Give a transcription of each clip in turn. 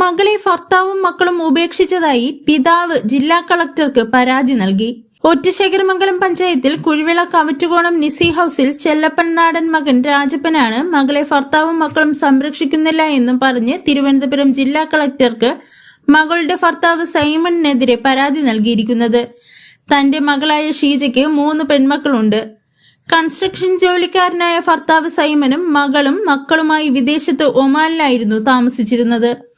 മകളെ ഭർത്താവും മക്കളും ഉപേക്ഷിച്ചതായി പിതാവ് ജില്ലാ കളക്ടർക്ക് പരാതി നൽകി. ഒറ്റശേഖരമംഗലം പഞ്ചായത്തിൽ കുഴിവിള കവറ്റുകോണം നിസി ഹൌസിൽ ചെല്ലപ്പൻ നാടൻ മകൻ രാജപ്പനാണ് മകളെ ഭർത്താവും മക്കളും സംരക്ഷിക്കുന്നില്ല എന്നും പറഞ്ഞ് തിരുവനന്തപുരം ജില്ലാ കളക്ടർക്ക് മകളുടെ ഭർത്താവ് സൈമണിനെതിരെ പരാതി നൽകിയിരിക്കുന്നത്. തന്റെ മകളായ ഷീജയ്ക്ക് മൂന്ന് പെൺമക്കളുണ്ട്. കൺസ്ട്രക്ഷൻ ജോലിക്കാരനായ ഭർത്താവ് സൈമനും മകളും മക്കളുമായി വിദേശത്ത് ഒമാനിലായിരുന്നു താമസിച്ചിരുന്നത്.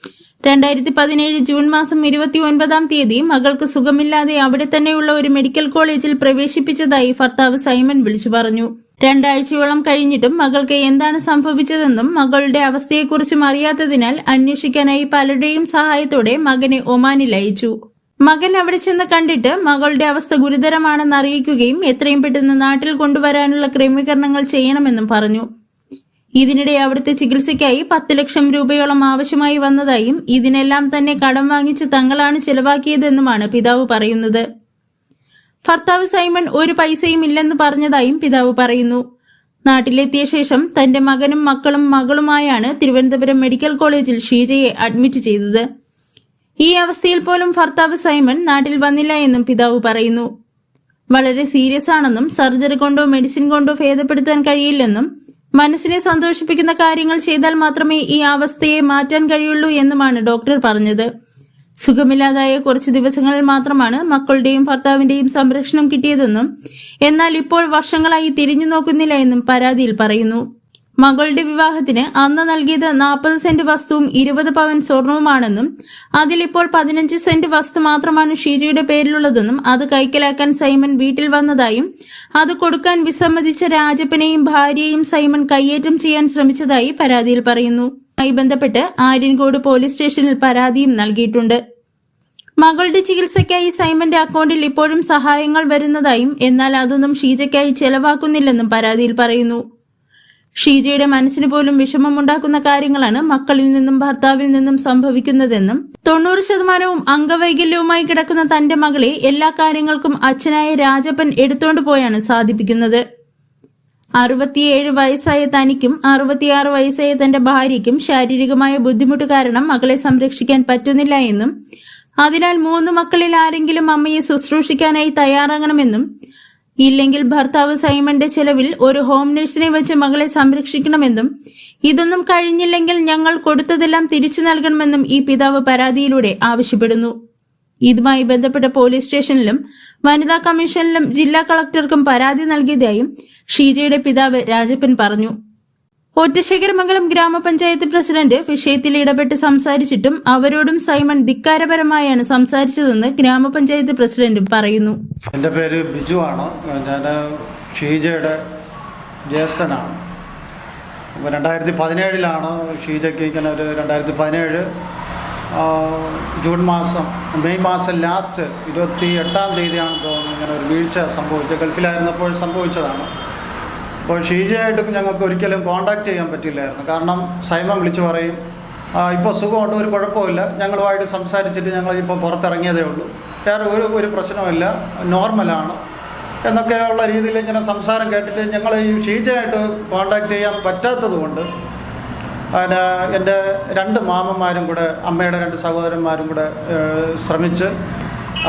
രണ്ടായിരത്തി പതിനേഴ് ജൂൺ മാസം ഇരുപത്തി ഒൻപതാം തീയതി മകൾക്ക് സുഖമില്ലാതെ അവിടെ തന്നെയുള്ള ഒരു മെഡിക്കൽ കോളേജിൽ പ്രവേശിപ്പിച്ചതായി ഭർത്താവ് സൈമൺ വിളിച്ചു പറഞ്ഞു. രണ്ടാഴ്ചയോളം കഴിഞ്ഞിട്ടും മകൾക്ക് എന്താണ് സംഭവിച്ചതെന്നും മകളുടെ അവസ്ഥയെക്കുറിച്ചും അറിയാത്തതിനാൽ അന്വേഷിക്കാനായി പലരുടെയും സഹായത്തോടെ മകനെ ഒമാനിൽ അയച്ചു. മകൻ അവിടെ ചെന്ന് കണ്ടിട്ട് മകളുടെ അവസ്ഥ ഗുരുതരമാണെന്ന് അറിയിക്കുകയും എത്രയും പെട്ടെന്ന് നാട്ടിൽ കൊണ്ടുവരാനുള്ള ക്രമീകരണങ്ങൾ ചെയ്യണമെന്നും പറഞ്ഞു. ഇതിനിടെ അവിടുത്തെ ചികിത്സയ്ക്കായി പത്ത് ലക്ഷം രൂപയോളം ആവശ്യമായി വന്നതായും ഇതിനെല്ലാം തന്നെ കടം വാങ്ങിച്ച് തങ്ങളാണ് ചെലവാക്കിയതെന്നുമാണ് പിതാവ് പറയുന്നത്. ഭർത്താവ് സൈമൺ ഒരു പൈസയും ഇല്ലെന്ന് പറഞ്ഞതായും പിതാവ് പറയുന്നു. നാട്ടിലെത്തിയ ശേഷം തന്റെ മകനും മക്കളും മകളുമായാണ് തിരുവനന്തപുരം മെഡിക്കൽ കോളേജിൽ ഷീജയെ അഡ്മിറ്റ് ചെയ്തത്. ഈ അവസ്ഥയിൽ പോലും ഭർത്താവ് സൈമൺ നാട്ടിൽ വന്നില്ല എന്നും പിതാവ് പറയുന്നു. വളരെ സീരിയസ് ആണെന്നും സർജറി കൊണ്ടോ മെഡിസിൻ കൊണ്ടോ ഭേദപ്പെടുത്താൻ കഴിയില്ലെന്നും മനസ്സിനെ സന്തോഷിപ്പിക്കുന്ന കാര്യങ്ങൾ ചെയ്താൽ മാത്രമേ ഈ അവസ്ഥയെ മാറ്റാൻ കഴിയുള്ളൂ എന്നുമാണ് ഡോക്ടർ പറഞ്ഞത്. സുഖമില്ലാതായ കുറച്ച് ദിവസങ്ങളിൽ മാത്രമാണ് മക്കളുടെയും ഭർത്താവിന്റെയും സംരക്ഷണം കിട്ടിയതെന്നും എന്നാൽ ഇപ്പോൾ വർഷങ്ങളായി തിരിഞ്ഞു നോക്കുന്നില്ല എന്നും പരാതിയിൽ പറയുന്നു. മകളുടെ വിവാഹത്തിന് അന്ന് നൽകിയത് നാൽപ്പത് സെന്റ് വസ്തുവും ഇരുപത് പവൻ സ്വർണവുമാണെന്നും അതിലിപ്പോൾ പതിനഞ്ച് സെന്റ് വസ്തു മാത്രമാണ് ഷീജയുടെ പേരിലുള്ളതെന്നും അത് കൈക്കലാക്കാൻ സൈമൺ വീട്ടിൽ വന്നതായും അത് കൊടുക്കാൻ വിസമ്മതിച്ച രാജപ്പനെയും ഭാര്യയെയും സൈമൺ കയ്യേറ്റം ചെയ്യാൻ ശ്രമിച്ചതായി പരാതിയിൽ പറയുന്നു. ായി ബന്ധപ്പെട്ട് ആര്യൻകോട് പോലീസ് സ്റ്റേഷനിൽ പരാതിയും നൽകിയിട്ടുണ്ട്. മകളുടെ ചികിത്സയ്ക്കായി സൈമന്റെ അക്കൗണ്ടിൽ ഇപ്പോഴും സഹായങ്ങൾ വരുന്നതായും എന്നാൽ അതൊന്നും ഷീജയ്ക്കായി ചെലവാക്കുന്നില്ലെന്നും പരാതിയിൽ പറയുന്നു. ഷീജയുടെ മനസ്സിന് പോലും വിഷമമുണ്ടാക്കുന്ന കാര്യങ്ങളാണ് മക്കളിൽ നിന്നും ഭർത്താവിൽ നിന്നും സംഭവിക്കുന്നതെന്നും തൊണ്ണൂറ് ശതമാനവും അംഗവൈകല്യവുമായി കിടക്കുന്ന തന്റെ മകളെ എല്ലാ കാര്യങ്ങൾക്കും അച്ഛനായ രാജപ്പൻ എടുത്തോണ്ട് പോയാണ് സാധിപ്പിക്കുന്നത്. അറുപത്തിയേഴ് വയസ്സായ തനിക്കും അറുപത്തിയാറ് വയസ്സായ തന്റെ ഭാര്യയ്ക്കും ശാരീരികമായ ബുദ്ധിമുട്ട് കാരണം മകളെ സംരക്ഷിക്കാൻ പറ്റുന്നില്ല എന്നും അതിനാൽ മൂന്ന് മക്കളിൽ ആരെങ്കിലും അമ്മയെ ശുശ്രൂഷിക്കാനായി തയ്യാറാകണമെന്നും ഇല്ലെങ്കിൽ ഭർത്താവ് സൈമന്റെ ചെലവിൽ ഒരു ഹോം നഴ്സിനെ വെച്ച് മകളെ സംരക്ഷിക്കണമെന്നും ഇതൊന്നും കഴിഞ്ഞില്ലെങ്കിൽ ഞങ്ങൾ കൊടുത്തതെല്ലാം തിരിച്ചു നൽകണമെന്നും ഈ പിതാവ് പരാതിയിലൂടെ ആവശ്യപ്പെടുന്നു. ഇതുമായി ബന്ധപ്പെട്ട പോലീസ് സ്റ്റേഷനിലും വനിതാ കമ്മീഷനിലും ജില്ലാ കളക്ടർക്കും പരാതി നൽകിയതായും ഷീജയുടെ പിതാവ് രാജപ്പൻ പറഞ്ഞു. ഒറ്റശേഖരമംഗലം ഗ്രാമപഞ്ചായത്ത് പ്രസിഡന്റ് വിഷയത്തിൽ ഇടപെട്ട് സംസാരിച്ചിട്ടും അവരോടും സൈമൺ ധിക്കാരപരമായാണ് സംസാരിച്ചതെന്ന് ഗ്രാമപഞ്ചായത്ത് പ്രസിഡന്റ് പറയുന്നു. എന്റെ പേര് ബിജു ആണ്. ഞാൻ ഷീജയുടെ ജ്യേഷ്ഠനാണ്. രണ്ടായിരത്തി പതിനേഴിലാണ് ഷീജയ്ക്ക് ഇങ്ങനെ ഒരു രണ്ടായിരത്തി പതിനേഴ് ജൂൺ മാസം മെയ് മാസം ലാസ്റ്റ് ഇരുപത്തി എട്ടാം തീയതിയാണ് തോന്നുന്നു ഇങ്ങനെ ഒരു വീഴ്ച സംഭവിച്ചത്. ഗൾഫിലായിരുന്നപ്പോൾ സംഭവിച്ചതാണ്. അപ്പോൾ ഷീജയായിട്ടും ഞങ്ങൾക്ക് ഒരിക്കലും കോണ്ടാക്ട് ചെയ്യാൻ പറ്റില്ലായിരുന്നു. കാരണം സൈമം വിളിച്ചു പറയും ഇപ്പോൾ സുഖമുണ്ട് ഒരു കുഴപ്പമില്ല ഞങ്ങളുമായിട്ട് സംസാരിച്ചിട്ട് ഞങ്ങൾ ഇപ്പോൾ പുറത്തിറങ്ങിയതേ ഉള്ളൂ. വേറെ ഒരു ഒരു പ്രശ്നമില്ല നോർമലാണ്. എന്നൊക്കെയുള്ള രീതിയിൽ ഇങ്ങനെ സംസാരം കേട്ടിട്ട് ഞങ്ങൾ ഈ ഷീജയായിട്ട് കോണ്ടാക്ട് ചെയ്യാൻ പറ്റാത്തത് കൊണ്ട് അതിന് എന്റെ രണ്ട് മാമന്മാരും കൂടെ അമ്മയുടെ രണ്ട് സഹോദരന്മാരും കൂടെ ശ്രമിച്ച്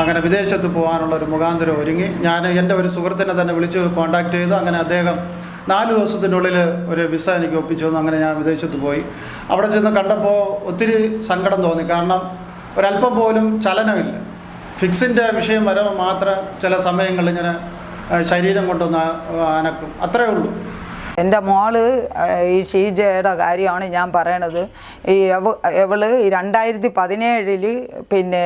അങ്ങനെ വിദേശത്ത് പോകാനുള്ള ഒരു മുഖാന്തരം ഒരുങ്ങി. ഞാൻ എന്റെ ഒരു സുഹൃത്തിനെ തന്നെ വിളിച്ച് കോൺടാക്ട് ചെയ്തു. അങ്ങനെ അദ്ദേഹം നാല് ദിവസത്തിനുള്ളിൽ ഒരു വിസ എനിക്ക് ഒപ്പിച്ചു. തന്നു അങ്ങനെ ഞാൻ വിദേശത്ത് പോയി. അവിടെ ചെന്ന് കണ്ടപ്പോൾ ഒത്തിരി സങ്കടം തോന്നി. കാരണം ഒരല്പം പോലും ചലനമില്ല. ഫിക്സിന്റെ വിഷയം വരെ മാത്രം ചില സമയങ്ങളിൽ ഇങ്ങനെ ശരീരം കൊണ്ടൊന്ന് അനക്കും. അത്രേ ഉള്ളൂ. എന്റെ മോൾ ഈ ഷീജയുടെ കാര്യമാണ് ഞാൻ പറയണത്. ഈ എവ ഈ രണ്ടായിരത്തി പതിനേഴിൽ പിന്നെ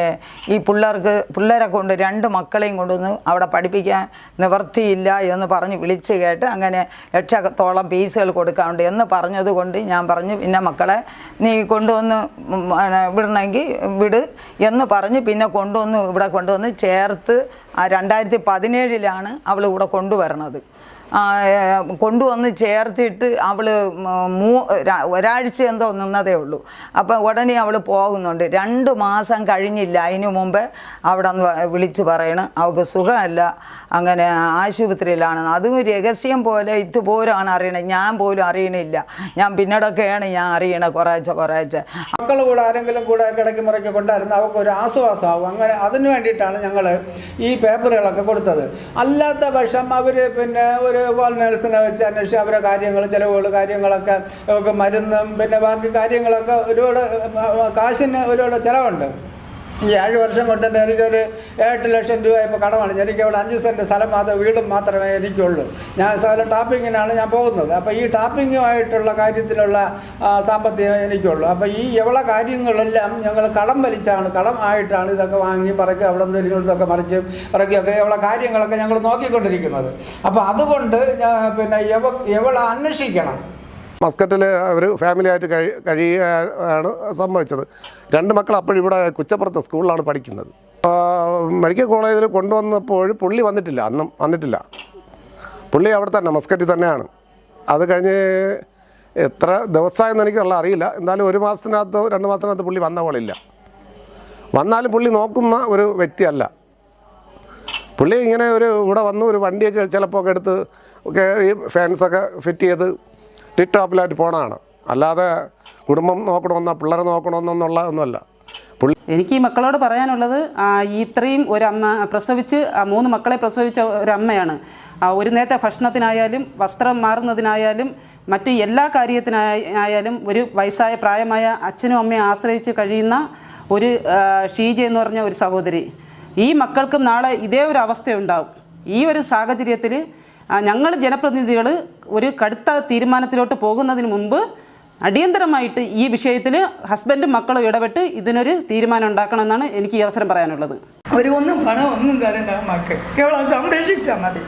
ഈ പിള്ളേർക്ക് പിള്ളേരെ കൊണ്ട് രണ്ട് മക്കളെയും കൊണ്ടുവന്ന് അവിടെ പഠിപ്പിക്കാൻ നിവർത്തിയില്ല എന്ന് പറഞ്ഞ് വിളിച്ച് കേട്ട് അങ്ങനെ ലക്ഷത്തോളം ഫീസുകൾ കൊടുക്കാറുണ്ട് എന്ന് പറഞ്ഞത് കൊണ്ട് ഞാൻ പറഞ്ഞു പിന്നെ മക്കളെ നീ കൊണ്ടുവന്ന് വിടണമെങ്കിൽ വിട് എന്ന് പറഞ്ഞ് പിന്നെ കൊണ്ടുവന്ന് ഇവിടെ കൊണ്ടുവന്ന് ചേർത്ത് രണ്ടായിരത്തി പതിനേഴിലാണ് അവൾ ഇവിടെ കൊണ്ടുവരണത്. കൊണ്ടുവന്ന് ചേർത്തിട്ട് അവൾ മൂ ഒരാഴ്ച എന്തോ നിന്നതേ ഉള്ളൂ. അപ്പം ഉടനെ അവൾ പോകുന്നുണ്ട്. രണ്ട് മാസം കഴിഞ്ഞില്ല. അതിന് മുമ്പ് അവിടെ വിളിച്ച് പറയണം. അവൾക്ക് സുഖമല്ല. അങ്ങനെ ആശുപത്രിയിലാണ്. അതും രഹസ്യം പോലെ ഇതുപോലാണ് അറിയണത് ഞാൻ പോലും അറിയണില്ല. ഞാൻ പിന്നീടൊക്കെയാണ് ഞാൻ അറിയണത് കുറേശ്ശെ കുറേശ്ശെ മക്കൾ കൂടെ ആരെങ്കിലും കൂടെ കിടക്കി മുറയ്ക്ക് കൊണ്ടായിരുന്നു അവർക്ക് ഒരു ആശ്വാസമാകും അങ്ങനെ അതിന് വേണ്ടിയിട്ടാണ് ഞങ്ങൾ ഈ പേപ്പറുകളൊക്കെ കൊടുത്തത്. അല്ലാത്ത പക്ഷം അവർ പിന്നെ ഒരു കോൾ നെൽസന വെച്ച് അന്വേഷിച്ച് അവരെ കാര്യങ്ങൾ ചിലവുകൾ കാര്യങ്ങളൊക്കെ മരുന്നും പിന്നെ ബാക്കി കാര്യങ്ങളൊക്കെ ഒരുപാട് കാശിന് ഒരുപാട് ചിലവുണ്ട്. ഈ ഏഴ് വർഷം കൊണ്ട് തന്നെ എനിക്കൊരു എട്ട് ലക്ഷം രൂപ ഇപ്പോൾ കടമാണ്. എനിക്ക് അവിടെ അഞ്ച് സെന്റ് സ്ഥലം മാത്രം വീടും മാത്രമേ എനിക്കുള്ളൂ. ഞാൻ സ്ഥലം ടാപ്പിങ്ങിനാണ് ഞാൻ പോകുന്നത്. അപ്പോൾ ഈ ടാപ്പിങ്ങുമായിട്ടുള്ള കാര്യത്തിലുള്ള സാമ്പത്തികം എനിക്കുള്ളൂ. അപ്പോൾ ഈ എവള കാര്യങ്ങളെല്ലാം ഞങ്ങൾ കടം വലിച്ചാണ്. കടം ആയിട്ടാണ് ഇതൊക്കെ വാങ്ങി പറക്കി അവിടെ നിന്ന് ഇരുന്നിടത്തൊക്കെ മറിച്ച് പറക്കിയൊക്കെ എവളെ കാര്യങ്ങളൊക്കെ ഞങ്ങൾ നോക്കിക്കൊണ്ടിരിക്കുന്നത്. അപ്പോൾ അതുകൊണ്ട് പിന്നെ എവ എവള അന്വേഷിക്കണം. മസ്കറ്റിൽ അവർ ഫാമിലിയായിട്ട് കഴി കഴിയുകയാണ് സംഭവിച്ചത്. രണ്ട് മക്കൾ അപ്പോഴും ഇവിടെ കുച്ചപ്പുറത്തെ സ്കൂളിലാണ് പഠിക്കുന്നത്. മെഡിക്കൽ കോളേജിൽ കൊണ്ടുവന്നപ്പോൾ പുള്ളി വന്നിട്ടില്ല അന്നും വന്നിട്ടില്ല. പുള്ളി അവിടെ തന്നെ മസ്കറ്റിൽ തന്നെയാണ്. അത് കഴിഞ്ഞ് എത്ര ദിവസമായെന്ന് എനിക്കുള്ള അറിയില്ല. എന്തായാലും ഒരു മാസത്തിനകത്ത് രണ്ട് മാസത്തിനകത്ത് പുള്ളി വന്ന പോലില്ല. വന്നാലും പുള്ളി നോക്കുന്ന ഒരു വ്യക്തിയല്ല. പുള്ളി ഇങ്ങനെ ഒരു ഇവിടെ വന്ന് ഒരു വണ്ടിയൊക്കെ ചിലപ്പോൾ ഒക്കെ എടുത്ത് ഒക്കെ ഈ ഫാൻസൊക്കെ ഫിറ്റ് ചെയ്ത് ടിപ് ടോപ്പിലായിട്ട് അല്ലാതെ കുടുംബം നോക്കണമെന്നോ പിള്ളേരെ നോക്കണമെന്നുള്ള ഒന്നുമല്ല. എനിക്ക് ഈ മക്കളോട് പറയാനുള്ളത് ഇത്രയും ഒരു അമ്മ പ്രസവിച്ച് മൂന്ന് മക്കളെ പ്രസവിച്ച ഒരു അമ്മയാണ് ഒരു നേരത്തെ ഭക്ഷണത്തിനായാലും വസ്ത്രം മാറുന്നതിനായാലും മറ്റ് എല്ലാ കാര്യത്തിനായാലും ഒരു വയസ്സായ പ്രായമായ അച്ഛനും അമ്മയും ആശ്രയിച്ച് കഴിയുന്ന ഒരു ഷീജ എന്ന് പറഞ്ഞ ഒരു സഹോദരി. ഈ മക്കൾക്കും നാളെ ഇതേ ഒരു അവസ്ഥയുണ്ടാവും. ഈ ഒരു സാഹചര്യത്തിൽ ഞങ്ങൾ ജനപ്രതിനിധികൾ ഒരു കടുത്ത തീരുമാനത്തിലോട്ട് പോകുന്നതിന് മുമ്പ് അടിയന്തരമായിട്ട് ഈ വിഷയത്തിൽ ഹസ്ബൻഡും മക്കളും ഇടപെട്ട് ഇതിനൊരു തീരുമാനം ഉണ്ടാക്കണമെന്നാണ് എനിക്ക് ഈ അവസരം പറയാനുള്ളത്. അവർ ഒന്നും പണം ഒന്നും തരണ്ട മക്കൾ കേവലം സംരക്ഷിച്ചാൽ മതി.